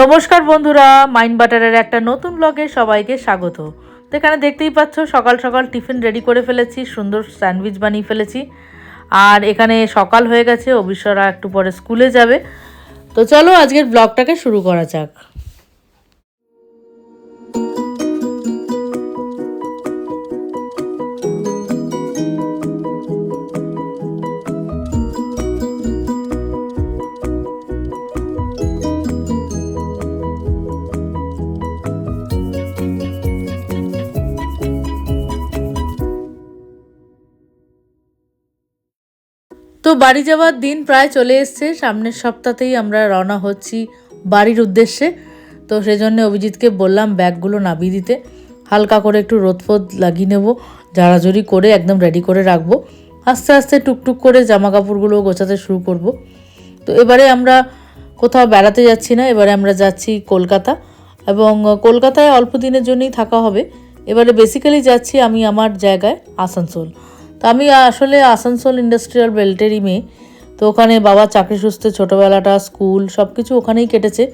নমস্কার বন্ধুরা মাইন্ড বাটারের একটা নতুন ব্লগে সবাইকে স্বাগত। তো এখানে দেখতেই পাচ্ছ, সকাল সকাল টিফিন রেডি করে ফেলেছি, সুন্দর স্যান্ডউইচ বানিয়ে ফেলেছি। আর এখানে সকাল হয়ে গেছে অবিশ্বরা একটু পরে স্কুলে যাবে। তো চলো আজকের ব্লগটাকে শুরু করা যাক। বাড়ি যাওয়ার দিন প্রায় চলে এসছে। সামনের সপ্তাহতেই আমরা রওনা হচ্ছি বাড়ির উদ্দেশ্যে। তো সেজন্য অভিজিৎকে বললাম ব্যাগগুলো নামিয়ে দিতে। হালকা করে একটু রোদ ফোদ লাগিয়ে নেব জাড়াজড়ি করে একদম রেডি করে রাখব। আস্তে আস্তে টুকটুক করে জামা কাপড়গুলো গোছাতে শুরু করব। তো এবারে আমরা কোথাও বেড়াতে যাচ্ছি না, এবারে আমরা যাচ্ছি কলকাতা। এবং কলকাতায় অল্প দিনের জন্যই থাকা হবে। এবারে বেসিক্যালি যাচ্ছি আমি আমার জায়গায়, আসানসোল। তো আমি আসলে আসানসোল ইন্ডাস্ট্রিয়াল বেল্টেরই মেয়ে। তো ওখানে বাবা চাকরি সুস্থে, ছোটোবেলাটা, স্কুল সব কিছু ওখানেই কেটেছে।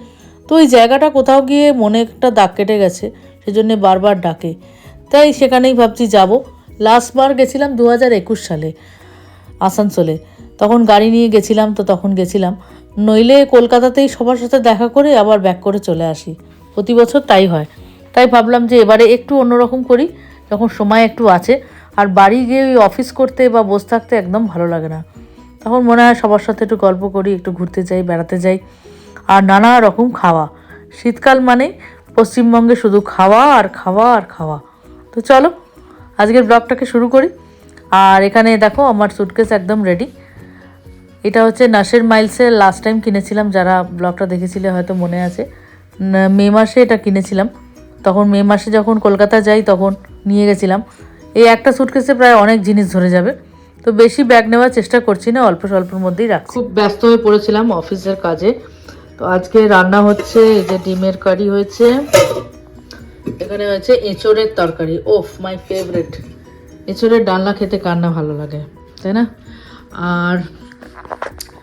তো ওই জায়গাটা কোথাও গিয়ে মনে একটা দাগ কেটে গেছে, সেজন্য বারবার ডাকে। তাই সেখানেই ভাবছি যাব। লাস্টবার গেছিলাম দু হাজার একুশ সালে আসানসোলে। তখন গাড়ি নিয়ে গেছিলাম, তো তখন গেছিলাম। নইলে কলকাতাতেই সবার সাথে দেখা করে আবার ব্যাক করে চলে আসি। প্রতি বছর তাই হয়। তাই ভাবলাম যে এবারে একটু অন্যরকম করি, যখন সময় একটু আছে। আর বাড়ি গিয়ে ওই অফিস করতে বা বসে থাকতে একদম ভালো লাগে না। তখন মনে হয় সবার সাথে একটু গল্প করি, একটু ঘুরতে যাই, বেড়াতে যাই। আর নানা রকম খাওয়া। শীতকাল মানে পশ্চিমবঙ্গে শুধু খাওয়া আর খাওয়া আর খাওয়া। তো চলো, আজকের ব্লগটাকে শুরু করি। আর এখানে দেখো আমার সুটকেস একদম রেডি এটা হচ্ছে নাসের মাইলসে লাস্ট টাইম কিনেছিলাম, যারা ব্লগটা দেখেছিলে হয়তো মনে আছে। মে মাসে এটা কিনেছিলাম। তখন মে মাসে যখন কলকাতা যাই তখন নিয়ে গেছিলাম। এই একটা সুটকেসে প্রায় অনেক জিনিস ধরে যাবে। তো বেশি ব্যাগ নেওয়ার চেষ্টা করছি না, অল্প স্বল্পের মধ্যেই রাখছি। খুব ব্যস্ত হয়ে পড়েছিলাম অফিসের কাজে। তো আজকে রান্না হচ্ছে, এই যে ডিমের কারি হয়েছে, এখানে হয়েছে এঁচোড়ের তরকারি। ওফ মাই ফেভারিট এঁচোড়ের ডালনা খেতে কার না ভালো লাগে, তাই না? আর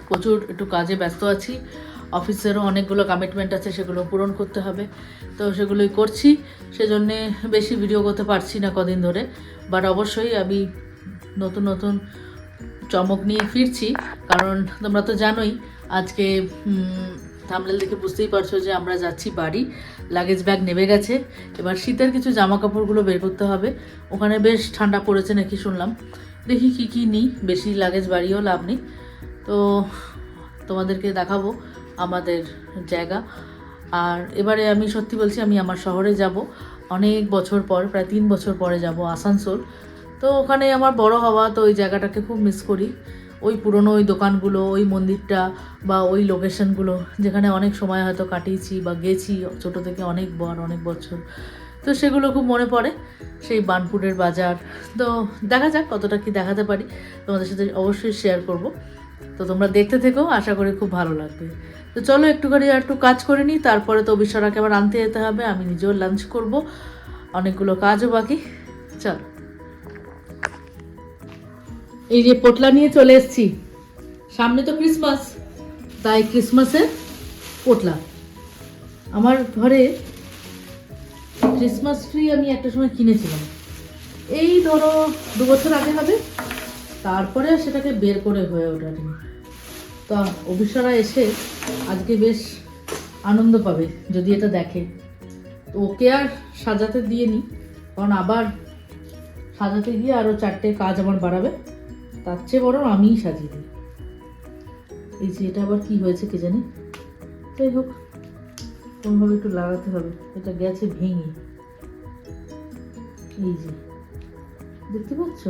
প্রচুর একটু কাজে ব্যস্ত আছি। অফিসেরও অনেকগুলো কমিটমেন্ট আছে, সেগুলো পূরণ করতে হবে। তো সেগুলোই করছি, সেজন্যে বেশি ভিডিও করতে পারছি না কদিন ধরে। বাট অবশ্যই আমি নতুন নতুন চমক নিয়ে ফিরছি। কারণ তোমরা তো জানোই, আজকে থামলেল দেখে বুঝতেই পারছ যে আমরা যাচ্ছি বাড়ি লাগেজ ব্যাগ নেমে গেছে। এবার শীতের কিছু জামা কাপড়গুলো বের করতে হবে। ওখানে বেশ ঠান্ডা পড়েছে নাকি শুনলাম। দেখি কি কি নিই, বেশি লাগেজ বাড়িও লাভ নেই। তো তোমাদেরকে দেখাবো আমাদের জায়গা। আর এবারে আমি সত্যি বলছি, আমি আমার শহরে যাব। অনেক বছর পর, প্রায় তিন বছর পরে যাব আসানসোল। তো ওখানে আমার বড় হওয়া, তো ওই জায়গাটাকে খুব মিস করি। ওই পুরনো ওই দোকানগুলো, ওই মন্দিরটা বা ওই লোকেশনগুলো যেখানে অনেক সময় হয়তো কাটিয়েছি বা গেছি, ছোট থেকে অনেক বর, অনেক বছর। তো সেগুলো খুব মনে পড়ে, সেই বানপুরের বাজার। তো দেখা যাক কতটা কি দেখাতে পারি। তোমাদের সাথে অবশ্যই শেয়ার করব। তো তোমরা দেখতে থেকেও আশা করি খুব ভালো লাগবে। তো চলো একটুখানি আর একটু কাজ করে নিই, তারপরে তো বিশ্বরাকে আবার আনতে যেতে হবে, আমি নিজেও লাঞ্চ করব, অনেকগুলো কাজও বাকি, চলো। এই যে পোটলা নিয়ে চলে এসেছি, সামনে তো ক্রিসমাস তাই ক্রিসমাসের পোটলা। আমার ঘরে ক্রিসমাস ট্রি আমি একটা সময় কিনেছিলাম। এই ধরো দু বছর আগে হবে, তারপরে সেটাকে বের করে হয়ে ওঠেনি। তো অভিষরা এসে আজকে বেশ আনন্দ পাবে যদি এটা দেখে। তো ওকে আর সাজাতে দিয়ে নি কারণ আবার সাজাতে গিয়ে আরও চারটে কাজ আমার বাড়াবে। তার চেয়ে বরং আমিই সাজিয়ে দিই। এই যে এটা আবার কি হয়েছে কে জানি? যাই হোক, কোনোভাবে একটু লাগাতে হবে। এটা গেছে ভেঙে। এই যে, দেখতে পাচ্ছ?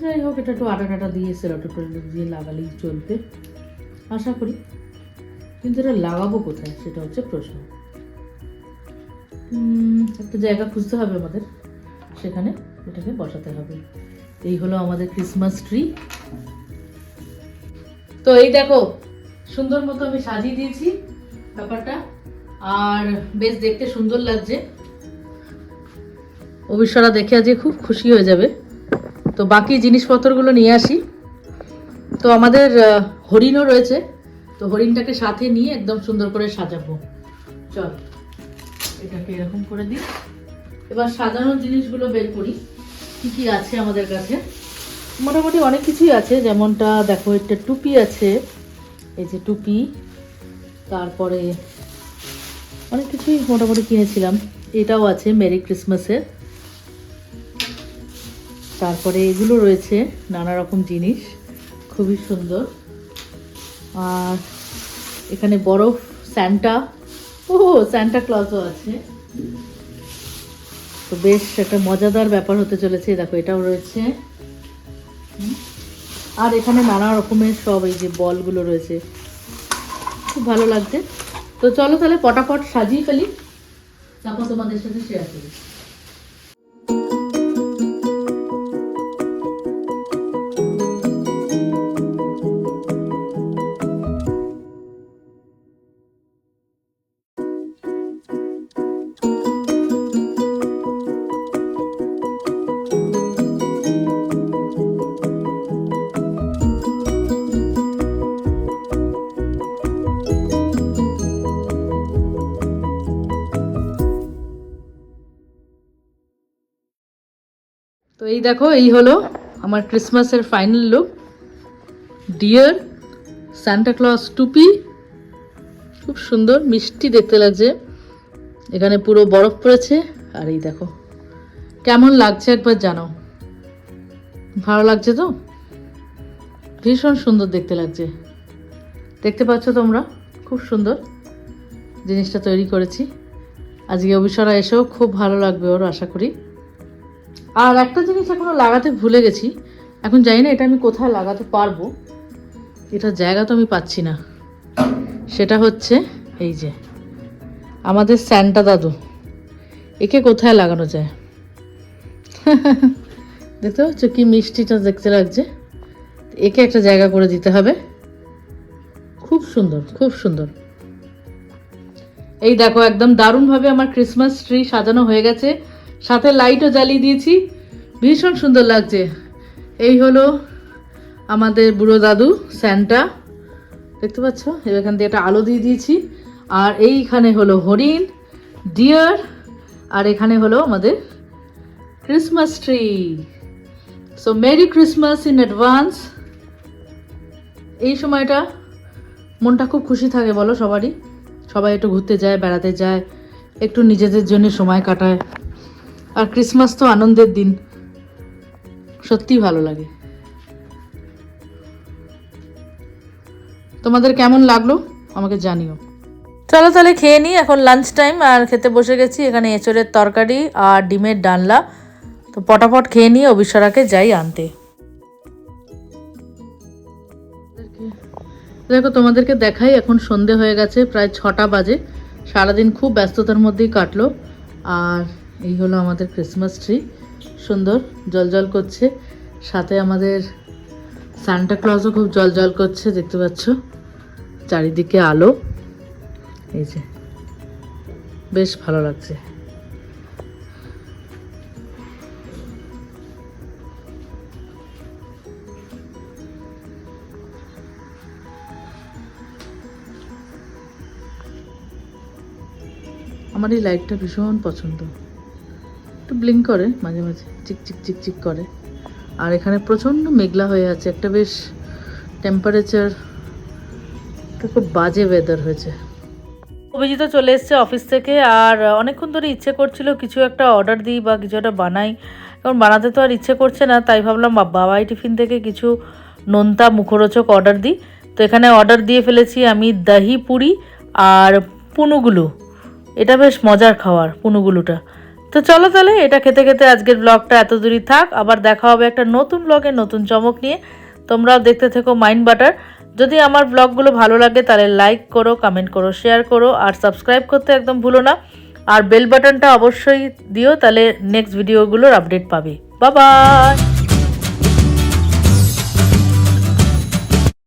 যাই হোক, এটা একটু আটা টাটা দিয়ে করে দিয়ে লাগালেই চলবে। আশা করি। কিন্তু এটা লাগাবো কোথায়, সেটা হচ্ছে প্রশ্ন। একটা জায়গা খুঁজতে হবে আমাদের। সেখানে এটাকে বসাতে হবে। এই হলো আমাদের ক্রিসমাস ট্রি তো এই দেখো, সুন্দর মতো আমি সাজিয়ে দিয়েছি ব্যাপারটা। আর বেশ দেখতে সুন্দর লাগছে। অবিশ্বরা দেখে আজকে খুব খুশি হয়ে যাবে। তো বাকি জিনিসপত্রগুলো নিয়ে আসি। তো আমাদের হরিণও রয়েছে। তো হরিণটাকে সাথে নিয়ে একদম সুন্দর করে সাজাবো। চল, এটাকে এরকম করে দিই। এবার সাজানোর জিনিসগুলো বের করি। কি কি আছে আমাদের কাছে? মোটামুটি অনেক কিছুই আছে। যেমনটা দেখো, একটা টুপি আছে। এই যে টুপি। তারপরে অনেক কিছুই মোটামুটি কিনেছিলাম। এটাও আছে, মেরি ক্রিসমাসের। তারপরে এগুলো রয়েছে, নানা রকম জিনিস, খুবই সুন্দর। আর এখানে বরফ, স্যান্টা ও স্যান্টা ক্লজও আছে। তো বেশ একটা মজাদার ব্যাপার হতে চলেছে, দেখো এটাও রয়েছে। আর এখানে নানা রকমের সব এই যে বলগুলো রয়েছে। খুব ভালো লাগছে। তো চলো তাহলে পটাপট সাজিয়ে ফেলি, তারপর তোমাদের সাথে শেয়ার করি। এই দেখো, এই হলো আমার ক্রিসমাসের ফাইনাল লুক ডিয়ার ক্লজ টুপি খুব সুন্দর, মিষ্টি দেখতে লাগছে। এখানে পুরো বরফ পড়েছে। আর এই দেখো, কেমন লাগছে একবার জানাও। ভালো লাগছে তো? ভীষণ সুন্দর দেখতে লাগছে। দেখতে পাচ্ছ তোমরা? খুব সুন্দর জিনিসটা তৈরি করেছি। আজকে অভিসরা এসেও খুব ভালো লাগবে ওর, আশা করি। আর একটা জিনিস এখনও লাগাতে ভুলে গেছি। এখন জানি না এটা আমি কোথায় লাগাতে পারব। এটা জায়গা তো আমি পাচ্ছি না। সেটা হচ্ছে এই যে, আমাদের স্যান্টা দাদু। একে কোথায় লাগানো যায়? দেখতে পাচ্ছ কি মিষ্টিটা দেখতে লাগছে। একে একটা জায়গা করে দিতে হবে। খুব সুন্দর খুব সুন্দর। এই দেখো, একদম দারুণভাবে আমার ক্রিসমাস ট্রি সাজানো হয়ে গেছে। সাথে লাইটও জ্বালিয়ে দিয়েছি। ভীষণ সুন্দর লাগছে। এই হলো আমাদের বুড়ো দাদু, স্যান্টা। দেখতে পাচ্ছ? এখান দিয়ে একটা আলো দিয়ে দিয়েছি। আর এইখানে হলো হরিণ, ডিয়ার, আর এখানে হলো আমাদের Christmas tree. So merry Christmas in advance এই সময়টা মনটা খুব খুশি থাকে বলো সবারই। সবাই একটু ঘুরতে যায়, বেড়াতে যায়, একটু নিজেদের জন্য সময় কাটায়। আর ক্রিসমাস তো আনন্দের দিন। সত্যি ভালো লাগে। তোমাদের কেমন লাগল? আমাকে জানিও। চলো তাহলে খেয়ে নিই এখন লাঞ্চ টাইম আর খেতে বসে গেছি। এখানে এঁচড়ের তরকারি আর ডিমের ডালনা। তো পটাপট খেয়ে নিয়ে অবিশ্বরাকে যাই আনতে। দেখো তোমাদেরকে দেখাই এখন সন্ধে হয়ে গেছে প্রায় ছটা বাজে। সারাদিন খুব ব্যস্ততার মধ্যেই কাটলো। আর এই হলো আমাদের ক্রিসমাস ট্রি সুন্দর জল করছে। সাথে আমাদের সান্টা ক্লজও খুব জল করছে, দেখতে পাচ্ছ? চারিদিকে আলো। এই যে, বেশ ভালো লাগছে। আমার এই লাইটটা ভীষণ পছন্দ। একটু ব্লিঙ্ক করে, মাঝে মাঝে চিক চিক চিক চিক করে। আর এখানে প্রচণ্ড মেঘলা হয়ে আছে, একটা বেশ টেম্পারেচার খুব বাজে ওয়েদার হয়েছে। অভিজিৎ চলে এসছে অফিস থেকে, আর অনেকক্ষণ ধরে ইচ্ছে করছিল কিছু একটা অর্ডার দিই বা কিছু একটা বানাই। কারণ বানাতে তো আর ইচ্ছে করছে না, তাই ভাবলাম বাবাই টিফিন থেকে কিছু নোনতা মুখরোচক অর্ডার দিই। তো এখানে অর্ডার দিয়ে ফেলেছি আমি দহি পুরি আর পুনুগুলু। এটা বেশ মজার খাওয়ার, পুনুগুলুটা। তো চলো তাহলে, এটা খেতে খেতে আজকের ব্লগটা এত দূরই থাক। আবার দেখা হবে একটা নতুন ব্লগে নতুন চমক নিয়ে। তোমরাও দেখতে থেকো মাইন্ড বাটার যদি আমার ব্লগগুলো ভালো লাগে, তাহলে লাইক করো কমেন্ট করো শেয়ার করো, আর সাবস্ক্রাইব করতে একদম ভুলো না। আর বেল বাটনটা অবশ্যই দিও, তাহলে নেক্সট ভিডিওগুলোর আপডেট পাবে। বাবা